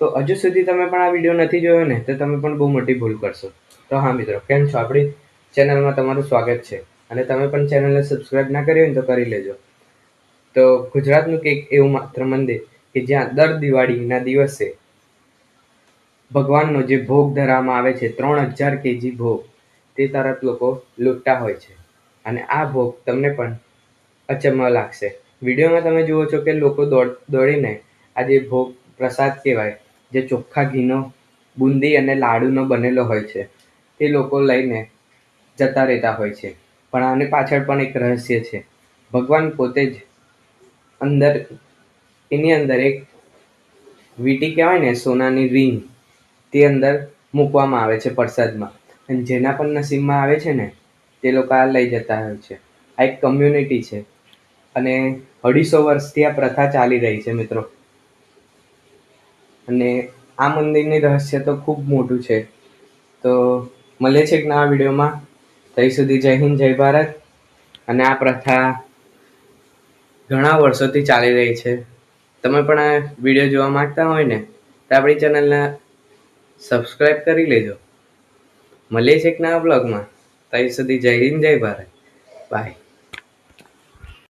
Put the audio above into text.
તો હજુ સુધી તમે પણ આ વીડિયો નથી જોયો ને, તો તમે પણ બહુ મોટી ભૂલ કરશો. તો હા મિત્રો, કેમ છો? આપણી ચેનલમાં તમારું સ્વાગત છે. અને તમે પણ ચેનલને સબસ્ક્રાઈબ ના કરી હોય ને તો કરી લેજો. તો ગુજરાતનું કંઈક એવું માત્ર મંદિર કે જ્યાં દર દિવાળીના દિવસે ભગવાનનો જે ભોગ ધરવામાં આવે છે, ત્રણ હજાર કેજી ભોગ, તે તરત લોકો લૂંટતા હોય છે. અને આ ભોગ તમને પણ અચંબો લાગશે. વિડીયોમાં તમે જુઓ છો કે લોકો દોડ, દોડીને આ જે ભોગ પ્રસાદ કહેવાય જે ચોખ્ખા ઘીનો, બુંદી અને લાડુનો બનેલો હોય છે તે લોકો લઈને જતા રહેતા હોય છે. પણ આની પાછળ પણ એક રહસ્ય છે. ભગવાન પોતે જ અંદર, એની અંદર એક વીંટી કહેવાય ને, સોનાની રીંગ, તે અંદર મૂકવામાં આવે છે પ્રસાદમાં. અને જેના પણ નસીબમાં આવે છે ને, તે લોકો આ લઈ જતા હોય છે. આ એક કમ્યુનિટી છે. અને અઢીસો વર્ષથી આ પ્રથા ચાલી રહી છે મિત્રો. અને આ મંદિરની રહસ્ય તો ખૂબ મોટું છે. તો મળે છે એક નવા વિડીયોમાં. ત્યાં સુધી જય હિન્દ, જય ભારત. અને આ પ્રથા ઘણા વર્ષોથી ચાલી રહી છે. તમે પણ આ વીડિયો જોવા માંગતા હોય ને, તો આપણી ચેનલને સબસ્ક્રાઈબ કરી લેજો. મળીએ છે એક નવા બ્લોગમાં. ત્યાં સુધી જય હિન્દ, જય ભારત. બાય